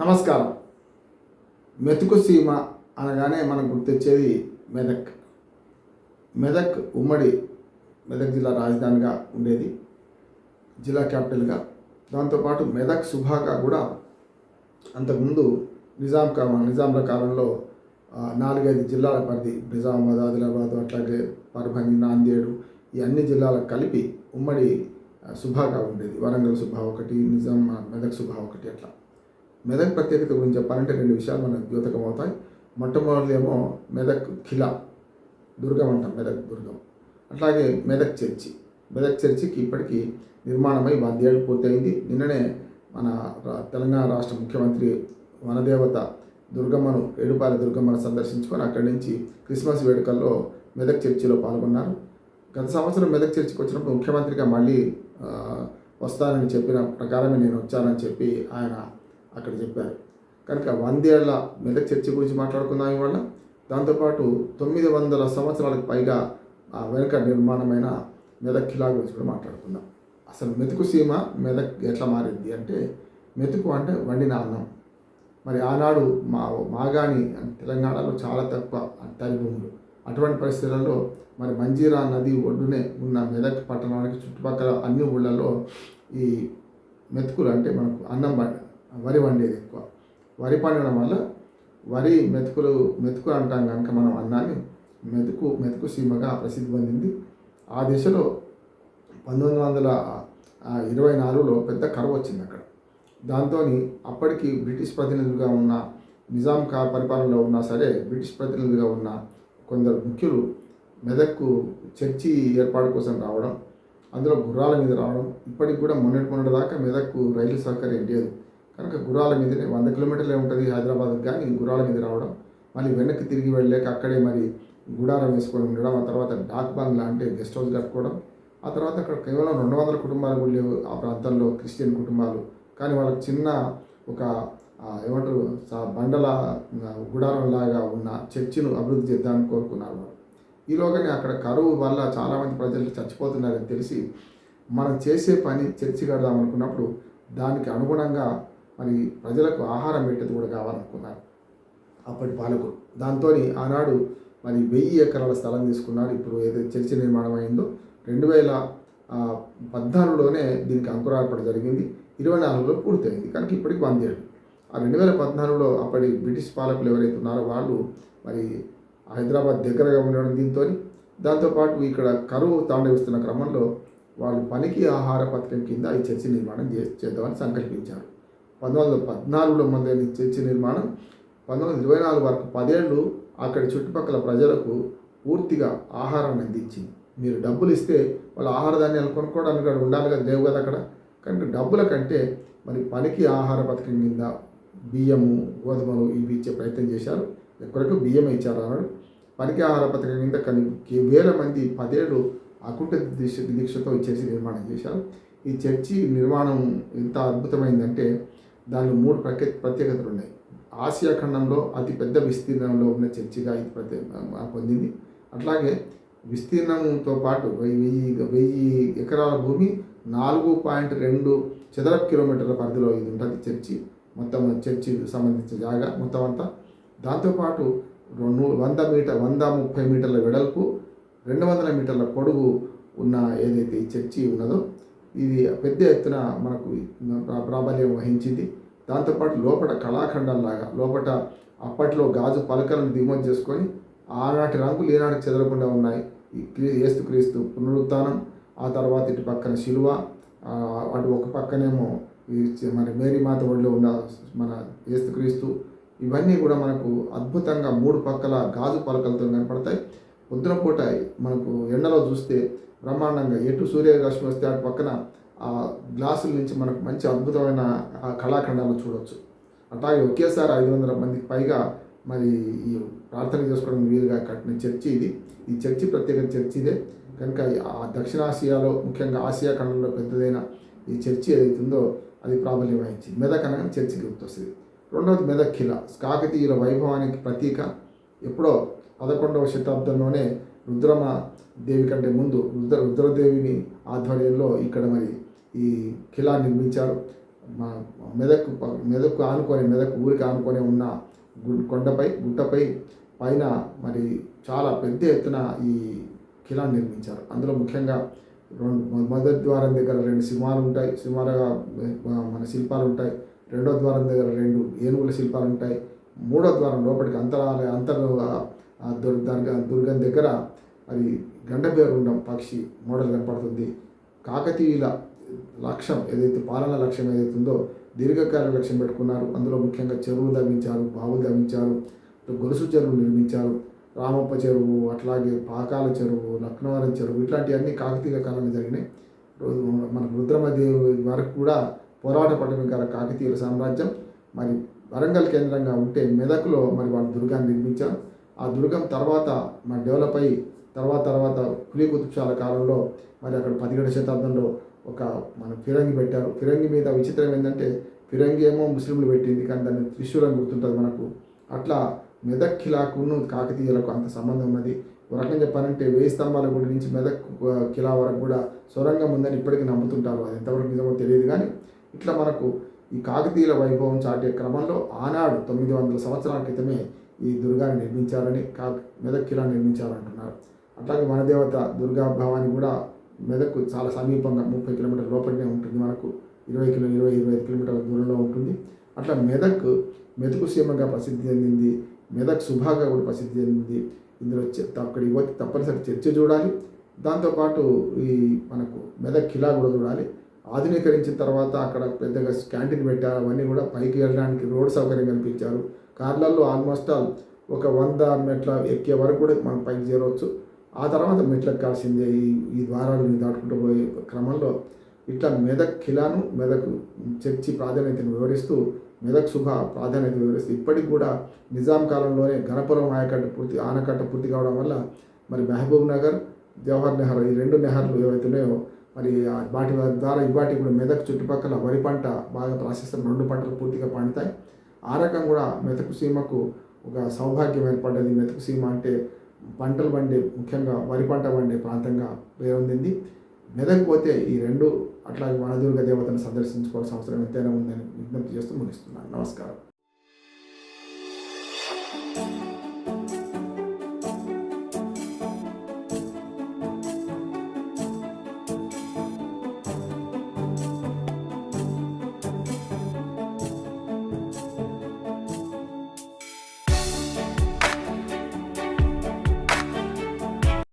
నమస్కారం. మెతుకు సీమ అనగానే మనకు గుర్తొచ్చేది మెదక్. మెదక్ ఉమ్మడి మెదక్ జిల్లా రాజధానిగా ఉండేది. జిల్లా క్యాపిటల్గా దాంతోపాటు మెదక్ సుభాగా కూడా అంతకుముందు నిజాం కా నిజాంల కాలంలో నాలుగైదు జిల్లాల పరిధి నిజామాబాద్ ఆదిలాబాద్ అట్లాగే పర్భని నాందేడు ఈ అన్ని జిల్లాలకు కలిపి ఉమ్మడి సుభాగా ఉండేది. వరంగల్ సుభా ఒకటి నిజాం మెదక్ సుభా ఒకటి అట్లా. మెదక్ ప్రత్యేకత గురించి చెప్పాలంటే రెండు విషయాలు మనకు ద్యోతకం అవుతాయి మొట్టమొదటి ఏమో మెదక్ ఖిలా దుర్గం అంటాం మెదక్ దుర్గం. అట్లాగే మెదక్ చర్చి. మెదక్ చర్చికి ఇప్పటికీ నిర్మాణమై వందేళ్ళు పూర్తయింది. నిన్ననే మన రా- తెలంగాణ రాష్ట్ర ముఖ్యమంత్రి వనదేవత దుర్గమ్మను ఏడుపాల దుర్గమ్మను సందర్శించుకొని అక్కడి నుంచి క్రిస్మస్ వేడుకల్లో మెదక్ చర్చిలో పాల్గొన్నారు. గత సంవత్సరం మెదక్ చర్చికి వచ్చినప్పుడు ముఖ్యమంత్రిగా మళ్ళీ వస్తానని చెప్పిన ప్రకారమే నేను వచ్చానని చెప్పి ఆయన అక్కడ చెప్పారు. కనుక వందేళ్ళ మెదక్ చర్చి గురించి మాట్లాడుకుందాం ఇవాళ. దాంతోపాటు తొమ్మిది వందల సంవత్సరాలకు పైగా ఆ వెనుక నిర్మాణమైన మెదక్ ఖిలా గురించి కూడా మాట్లాడుకుందాం. అసలు మెతుకు సీమ మెదక్ ఎట్లా మారింది అంటే మెతుకు అంటే వండిన అన్నం. మరి ఆనాడు మా మాగాణి తెలంగాణలో చాలా తక్కువ తరి భూములు. అటువంటి పరిస్థితులలో మరి మంజీరా నది ఒడ్డునే ఉన్న మెదక్ పట్టణానికి చుట్టుపక్కల అన్ని ఊళ్ళల్లో ఈ మెతుకులు అంటే మనకు అన్నం వరి వండేది ఎక్కువ. వరి పండడం వల్ల వరి మెతుకులు మెతుకు అంటాం కనుక మనం అన్నాన్ని మెతుకు మెతుకు సీమగా ప్రసిద్ధి పొందింది. ఆ దిశలో పంతొమ్మిది వందల ఇరవై నాలుగులో పెద్ద కరువు వచ్చింది అక్కడ. దాంతో అప్పటికి బ్రిటిష్ ప్రతినిధులుగా ఉన్న నిజాం కా పరిపాలనలో ఉన్నా సరే బ్రిటిష్ ప్రతినిధులుగా ఉన్న కొందరు ముఖ్యులు మెదక్కు చర్చి ఏర్పాటు కోసం రావడం అందులో గుర్రాల మీద రావడం ఇప్పటికి కూడా మొన్నటి మొన్నటి దాకా మెదక్కు రైలు సౌకర్యం లేదు. కనుక గుర్రాల మీదనే వంద కిలోమీటర్లే ఉంటుంది హైదరాబాద్కి కానీ గుర్రాల మీద రావడం మళ్ళీ వెనక్కి తిరిగి వెళ్ళలేక అక్కడే మరి గుడారం వేసుకొని ఉండడం ఆ తర్వాత డాక్ బంగ్లా అంటే గెస్ట్ హౌస్ కట్టుకోవడం ఆ తర్వాత అక్కడ కేవలం రెండు వందల కుటుంబాలు కూడా లేవు ఆ ప్రాంతంలో క్రిస్టియన్ కుటుంబాలు. కానీ వాళ్ళకి చిన్న ఒక ఏమంటారు బండల గుడారం లాగా ఉన్న చర్చిను అభివృద్ధి చేద్దామని కోరుకున్నారు వాళ్ళు. ఈలోగానే అక్కడ కరువు వల్ల చాలామంది ప్రజలు చచ్చిపోతున్నారని తెలిసి మనం చేసే పని చర్చి కడదాం అనుకున్నప్పుడు దానికి అనుగుణంగా మరి ప్రజలకు ఆహారం పెట్టేది కూడా కావాలనుకున్నారు. అప్పటి పాలకులు. దాంతో ఆనాడు మరి వెయ్యి ఎకరాల స్థలం తీసుకున్నాడు ఇప్పుడు ఏదైతే చర్చి నిర్మాణం అయిందో రెండు వేల పద్నాలుగులోనే దీనికి అంకురార్పణ జరిగింది. ఇరవై నాలుగులో పూర్తయింది. కనుక ఇప్పటికి వందేళ్ళు ఆ రెండు వేల పద్నాలుగులో అప్పటి బ్రిటిష్ పాలకులు ఎవరైతే ఉన్నారో వాళ్ళు మరి హైదరాబాద్ దగ్గరగా ఉండడం దీంతో దాంతోపాటు ఇక్కడ కరువు తాండవిస్తున్న క్రమంలో వాళ్ళు పనికి ఆహార పథకం కింద ఈ చర్చి నిర్మాణం చే చేద్దామని సంకల్పించారు. పంతొమ్మిది వందల పద్నాలుగులో మొదలైన చర్చి నిర్మాణం పంతొమ్మిది వందల ఇరవై నాలుగు వరకు పదేళ్ళు అక్కడి చుట్టుపక్కల ప్రజలకు పూర్తిగా ఆహారాన్ని అందించింది. మీరు డబ్బులు ఇస్తే వాళ్ళు ఆహార ధాన్యాలు కొనుక్కోవడానికి అక్కడ ఉండాలి కదా లేవు కదా అక్కడ. కనుక డబ్బుల కంటే మరి పనికి ఆహార పథకం కింద బియ్యము గోధుమలు ఇవి ఇచ్చే ప్రయత్నం చేశారు. ఎక్కడికి బియ్యం ఇచ్చారు అన్నాడు. పనికి ఆహార పథకం కింద కానీ వేల మంది పదేళ్ళు అకుంఠ దీక్ష దీక్షతో ఈ చర్చి నిర్మాణం చేశారు. ఈ చర్చి నిర్మాణం ఎంత అద్భుతమైందంటే దానిలో మూడు ప్రత్యే ప్రత్యేకతలు ఉన్నాయి. ఆసియా ఖండంలో అతి పెద్ద విస్తీర్ణంలో ఉన్న చర్చిగా ఇది ప్రత్యే పొందింది. అట్లాగే విస్తీర్ణంతో పాటు వెయ్యి వెయ్యి వెయ్యి ఎకరాల భూమి నాలుగు పాయింట్ రెండు చదరపు కిలోమీటర్ల పరిధిలో ఇది ఉంటుంది చర్చి. మొత్తం చర్చి సంబంధించిన జాగా మొత్తం అంతా. దాంతోపాటు రెండు వంద మీటర్ వంద ముప్పై మీటర్ల వెడల్పు రెండు వందల మీటర్ల పొడుగు ఉన్న ఏదైతే ఈ చర్చి ఉన్నదో ఇది పెద్ద ఎత్తున మనకు ప్రా- ప్రాబల్యం వహించింది. దాంతోపాటు లోపల కళాఖండంలాగా లోపల అప్పట్లో గాజు పలకలను దిగుమతి చేసుకొని ఆనాటి రంగులు ఈనాటికి చెదరకుండా ఉన్నాయి. ఈ ఏస్తు క్రీస్తు పునరుత్థానం ఆ తర్వాత ఇటు పక్కన శిలువ అటు ఒక పక్కనేమో మరి మేరీ మాత ఒడిలో ఉన్న మన ఏస్తు క్రీస్తు. ఇవన్నీ కూడా మనకు అద్భుతంగా మూడు పక్కల గాజు పలకలతో కనపడతాయి. పొద్దున పూట మనకు ఎండలో చూస్తే బ్రహ్మాండంగా ఎటు సూర్యరశ్మి వస్తే అటు పక్కన ఆ గ్లాసుల నుంచి మనకు మంచి అద్భుతమైన ఆ కళాఖండాలు చూడవచ్చు అట్లాగే ఒకేసారి ఐదు వందల మందికి పైగా మరి ఈ ప్రార్థన చేసుకోవడం వీలుగా కట్టిన చర్చి ఇది. ఈ చర్చి ప్రత్యేక చర్చి ఇదే. కనుక ఆ దక్షిణాసియాలో ముఖ్యంగా ఆసియా ఖండంలో పెద్దదైన ఈ చర్చి ఏదైతే ఉందో అది ప్రాబల్యం వహించింది మెదక్ అనగా చర్చికి గుర్తొస్తుంది. రెండవది మెదక్ ఖిలా. కాకతీయుల వైభవానికి ప్రతీక. ఎప్పుడో పదకొండవ శతాబ్దంలోనే రుద్రమ దేవి కంటే ముందు రుద్ర రుద్రదేవిని ఆధ్వర్యంలో ఇక్కడ మరి ఈ ఖిలా నిర్మించారు. మా మెదక్ మెదక్ ఆనుకొని మెదక్ ఊరికి ఆనుకొని ఉన్న కొండపై గుట్టపై పైన మరి చాలా పెద్ద ఎత్తున ఈ ఖిలా నిర్మించారు. అందులో ముఖ్యంగా రెండు మొదటి ద్వారం దగ్గర రెండు సింహాలు ఉంటాయి. సింహాలుగా మన శిల్పాలు ఉంటాయి. రెండో ద్వారం దగ్గర రెండు ఏనుగుల శిల్పాలు ఉంటాయి. మూడో ద్వారం లోపలికి అంతరాలయ అంతర్ ఆ దుర్ దాని దుర్గం దగ్గర అది గండబేరుండం పక్షి మోడల్ కనపడుతుంది. కాకతీయుల లక్ష్యం ఏదైతే పాలన లక్ష్యం ఏదైతే ఉందో దీర్ఘకాల లక్ష్యం పెట్టుకున్నారు. అందులో ముఖ్యంగా చెరువులు తవ్వించారు బావులు తవ్వించారు గొలుసు చెరువు నిర్మించారు రామప్ప చెరువు అట్లాగే పాకాల చెరువు లక్నవరం చెరువు ఇట్లాంటివన్నీ కాకతీయ కాలంలో జరిగినాయి. రోజు మన రుద్రమదేవి వరకు కూడా పోరాట పట్టణం గల కాకతీయుల సామ్రాజ్యం. మరి వరంగల్ కేంద్రంగా ఉంటే మెదక్లో మరి వాళ్ళు దుర్గాన్ని నిర్మించారు. ఆ దుర్గం తర్వాత మరి డెవలప్ అయ్యి తర్వాత తర్వాత కులీ కుతుబ్షాల కాలంలో మరి అక్కడ పదిహేడు శతాబ్దంలో ఒక మన ఫిరంగి పెట్టారు. ఫిరంగి మీద విచిత్రం ఏంటంటే ఫిరంగి ఏమో ముస్లింలు పెట్టింది కానీ దాన్ని త్రిశూలం గుర్తుంటుంది మనకు. అట్లా మెదక్ కిలాకును కాకతీయులకు అంత సంబంధం ఉన్నది. ఒక రకంగా చెప్పాలంటే వేయి స్తంభాల గుడి నుంచి మెదక్ ఖిలా కిలా వరకు కూడా సొరంగం ఉందని ఇప్పటికీ నమ్ముతుంటారు. అది ఎంతవరకు నిజమో తెలియదు కానీ ఇట్లా మనకు ఈ కాకతీయుల వైభవం చాటే క్రమంలో ఆనాడు తొమ్మిది వందల సంవత్సరాల క్రితమే ఈ దుర్గాని నిర్మించారని కా మెదక్ కిలా నిర్మించారంటున్నారు అట్లాగే మన దేవత దుర్గా భవాని కూడా మెదక్ చాలా సమీపంగా ముప్పై కిలోమీటర్ల లోపలనే ఉంటుంది మనకు. ఇరవై కిలో ఇరవై ఇరవై ఐదు కిలోమీటర్ల దూరంలో ఉంటుంది. అట్లా మెదక్ మెదకు సీమగా ప్రసిద్ధి చెందింది. మెదక్ సుభాగా కూడా ప్రసిద్ధి చెందింది. ఇందులో చె- అక్కడికి పోతే తప్పనిసరి చర్చ చూడాలి. దాంతోపాటు ఈ మనకు మెదక్ కిలా కూడా చూడాలి. ఆధునీకరించిన తర్వాత అక్కడ పెద్దగా క్యాంటీన్ పెట్టారు. అవన్నీ కూడా పైకి వెళ్ళడానికి రోడ్ సౌకర్యం కల్పించారు. కార్లలో ఆల్మోస్ట్ ఆల్ ఒక వంద మెట్ల ఎక్కే వరకు కూడా మనం పైకి చేరవచ్చు. ఆ తర్వాత మెట్లకు కాల్సిందే ఈ ఈ ద్వారాలను దాటుకుంటూ పోయే క్రమంలో ఇట్లా మెదక్ ఖిలాను మెదక్ చర్చి ప్రాధాన్యతను వివరిస్తూ మెదక్ శుభ ప్రాధాన్యత వివరిస్తూ ఇప్పటికి కూడా నిజాం కాలంలోనే గణపురం ఆయకట్ట పూర్తి ఆనకట్ట పూర్తి కావడం వల్ల మరి మహబూబ్ నగర్ జవహర్ నెహర్ ఈ రెండు నెహర్లు ఏవైతే ఉన్నాయో మరి వాటి ద్వారా ఇవాటి కూడా మెదక్ చుట్టుపక్కల వరి పంట బాగా ప్రాశస్తం రెండు పంటలు పూర్తిగా పండుతాయి. ఆ రకం కూడా మెదకు సీమకు ఒక సౌభాగ్యం ఏర్పడ్డది. మెతుకు సీమ అంటే పంటలు పండే ముఖ్యంగా వరి పంట పండే ప్రాంతంగా పేరొందింది. మెదక్ పోతే ఈ రెండు అట్లాగే వనదుర్గ దేవతను సందర్శించుకోవాల్సిన అవసరం ఎంతైనా ఉందని విజ్ఞప్తి చేస్తూ ముగిస్తున్నాను. నమస్కారం.